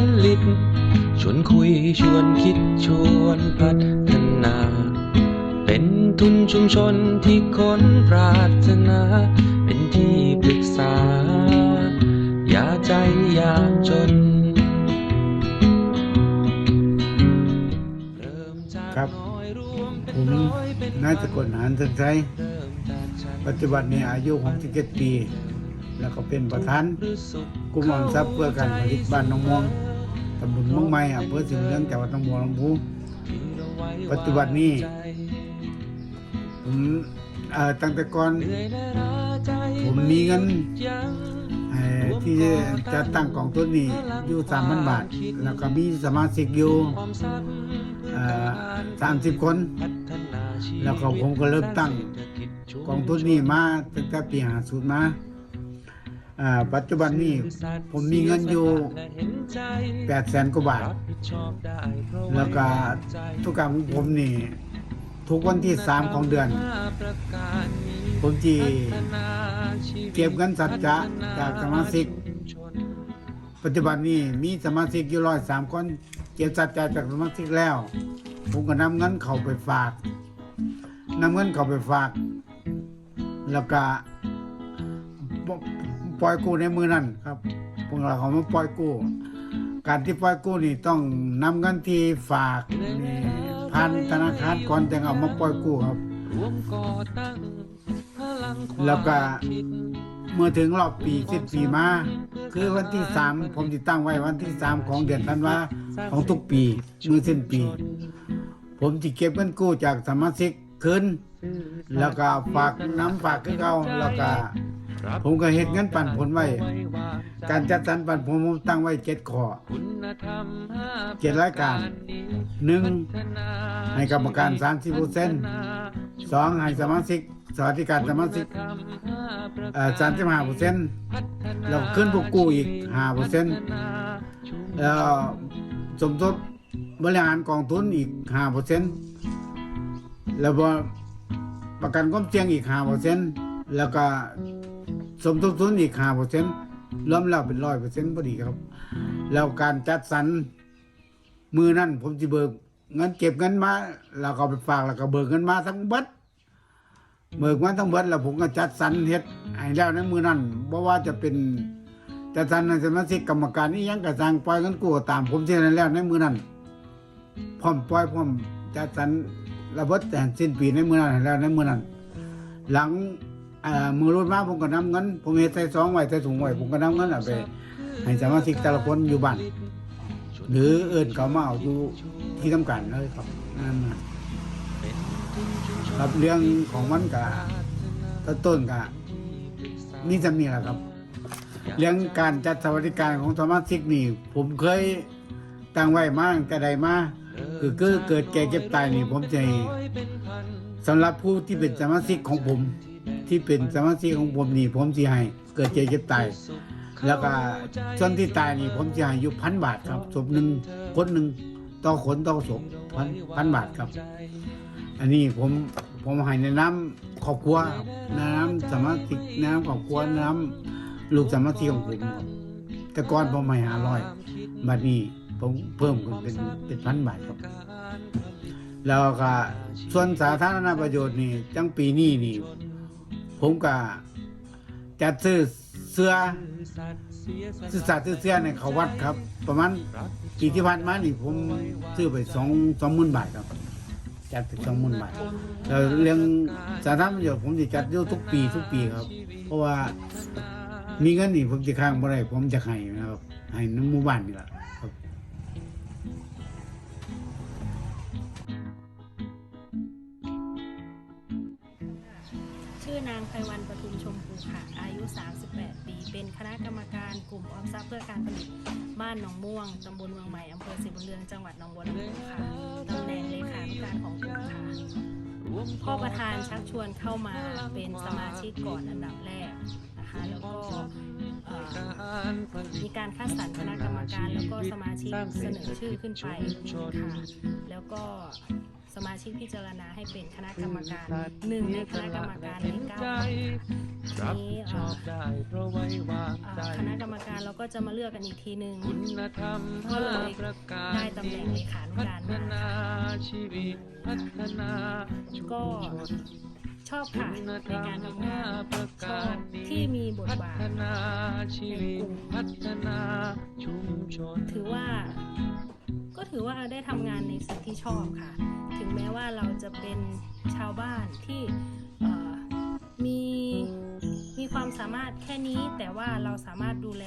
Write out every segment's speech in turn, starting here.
การผลิต ชวนคุยชวนคิดชวนพัฒนา เป็นทุนชุมชนที่คนปรารถนา เป็นที่ปรึกษา อย่าใจอยากจนเริ่มจากครับน้อยรวมเป็นผมร้อยเป็นนายสกลหานสันไซเริ่มจากฉันปัจจุบันนี้อายุ 67 ปี แล้วก็เป็นประธานหรือสุขกลุ่มออมทรัพย์เพื่อการผลิตบ้านหนองม่วง ตำบลเมืองใหม่อำเภอสิงห์เรื่องจังหวัดหนองบัวลำพูปัจจุบันนี้ผมตั้งแต่ก่อนผมมีเงินที่จะตั้งกองทุนนี้อยู่3,000บาท แล้วก็มีสมาชิกอยู่เอ่อ30คน แล้วก็ผมก็เริ่มตั้งกองทุนนี้มาตั้งแต่ปี50มา อ่าปัจจุบันนี้ผมมีเงินอยู่8แสนกว่าบาท แล้วก็ทุกการของผมนี่ ทุกวันที่3ของเดือน ผมจีเก็บเงินสัจจะจากสมาชิก ปัจจุบันนี้มีสมาชิกอยู่ร้อยสามคนเก็บสัจจะจากสมาชิกแล้ว ผมก็นำเงินเขาไปฝากนำเงินเขาไปฝาก แล้วก็ ปล่อยกู้ในมือนั่นครับพวกเราเขามาปล่อยกู้ การที่ปล่อยกู้นี่ต้องนำเงินที่ฝากนี่ผ่านธนาคารก่อนจึงเอามาปล่อยกู้ครับ แล้วก็เมื่อถึงรอบปีสิบปีมา คือวันที่สามผมจะตั้งไว้วันที่สามของเดือนธันวาของทุกปีเมื่อสิ้นปี ผมจะเก็บเงินกู้จากสมาชิกคืนแล้วก็ฝากน้ำฝากคือเขาแล้วก็ ผมก็เฮ็ดเงินปันผลไว้ การจัดสรรปันผลผมตั้งไว้เจ็ดข้อเจ็ดรายการหนึ่งให้กรรมการสามสิบเปอร์เซ็นต์สองให้สมาชิกสวัสดิการสมาชิกสามสิบห้าเปอร์เซ็นต์แล้วขึ้นผู้กู้อีกห้าเปอร์เซ็นต์แล้วสมทบบริหารกองทุนอีกห้าเปอร์เซ็นต์แล้วประกันความเสี่ยงอีกห้าเปอร์เซ็นต์แล้วก็ สมทบทุนอีกห้าเปอร์เซ็นต์รวมแล้วเป็นร้อยเปอร์เซ็นต์พอดีครับ แล้วการจัดสรรมือนั่นผมจะเบิกเงินเก็บเงินมาแล้วก็ไปฝากแล้วก็เบิกเงินมาทั้งเบิดเบิกมาทั้งเบิดแล้วผมก็จัดสรรเฮ็ดให้แล้วในมือนั่นเพราะว่าจะเป็นจัดสรรในสมาชิกกรรมการนี่ยังกระสังปล่อยเงินกู้ตาม ผมเท่านั้นแล้วในมือนั่นพร้อมปล่อยพร้อมจัดสรรระเบิดแต่สิ้นปีในมือนั้นให้แล้วในมือนั้นหลัง เอ่อมือรุ่นมาผมก็นำเงินผมเฮ็ดใส่ซองไว้ใส่ถุงไว้ผมก็นำเงินเอาไปให้สมาชิกแต่ละคนอยู่บ้านหรือเอิ้นเขามาเอาอยู่ที่ทำการเลยครับนั่นนะครับเรื่องของมันก็ต้นต้นก็นี่จะมีแหละครับ เรื่องการจัดสวัสดิการของสมาชิกนี่ ผมเคยตั้งไว้มาตั้งแต่ใดมาคือเกิดแก่เก็บตายนี่ ผมจะให้สำหรับผู้ที่เป็นสมาชิกของผม ที่เป็นสมาชิกของผมนี่ ผมสิให้เกิดเจ็บเจ็บตายแล้วก็ส่วนที่ตายนี่ผมจะให้อยู่พันบาทครับศพหนึ่งคนหนึ่งต่อขนต่อศพพันพันบาทครับ อันนี้ผมผมให้ในน้ำครอบครัวน้ำสมาชิกน้ำครอบครัวน้ำลูกสมาชิกของผมครับแต่ก่อนผมให้ห้าร้อยบัดนี้ผมเพิ่มขึ้นเป็นเป็นพันบาทครับ แล้วก็ส่วนสาธารณประโยชน์นี่จังปีนี้นี่ ผมก็จัดซื้อเสื้อซื้อสัตว์ซื้อเสื้อในเขาวัดครับ ประมาณปีที่ผ่านมานี่ผมซื้อไปสองสองหมื่นบาทครับ จัดไปสองหมื่นบาทแล้วเรื่องสาธารณประโยชน์ผมจะจัดอยู่ทุกปีทุกปีครับ เพราะว่ามีเงินนี่ผมจะค้างบ่ได้ผมจะให้นะครับให้น้ำหมู่บ้านนี่แหละครับ ชื่อนางไพวันประทุมชมพูค่ะ อายุ 38 ปี เป็นคณะกรรมการกลุ่มออมทรัพย์เพื่อการผลิต บ้านหนองม่วง ตำบลเมืองใหม่ อำเภอสิบุญเรือง จังหวัดหนองบัวลำพูค่ะตำแหน่งเลขานุการของกลุ่มค่ะพ่อประธานชักชวนเข้ามาเป็นสมาชิกก่อนอันดับแรกนะคะ แล้วก็มีการคัดสรรคณะกรรมการแล้วก็สมาชิกเสนอชื่อขึ้นไปค่ะแล้วก็ สมาชิกพิจารณาให้เป็นคณะกรรมการหนึ่งในคณะกรรมการในเก้าคนรับนี้ชอบได้เพราะไว้วางใจคณะกรรมการเราก็จะมาเลือกกันอีกทีหนึ่งคุณธรรมก็เลยปราได้ตำแหน่งเลขานุการมานาชีวิตพัฒนาก็ชอบค่ะในการทำงานชอบที่มีบทบาทฒนาชีวิตพัฒนาชุมชนถือว่า ก็ถือว่าได้ทำงานในสิ่งที่ชอบค่ะ แม้ว่าเราจะเป็นชาวบ้านที่มีมีความสามารถแค่นี้ แต่ว่าเราสามารถดูแล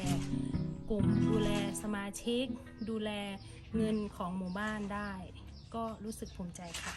กลุ่มดูแลสมาชิก ดูแลเงินของหมู่บ้านได้ ก็รู้สึกภูมิใจค่ะ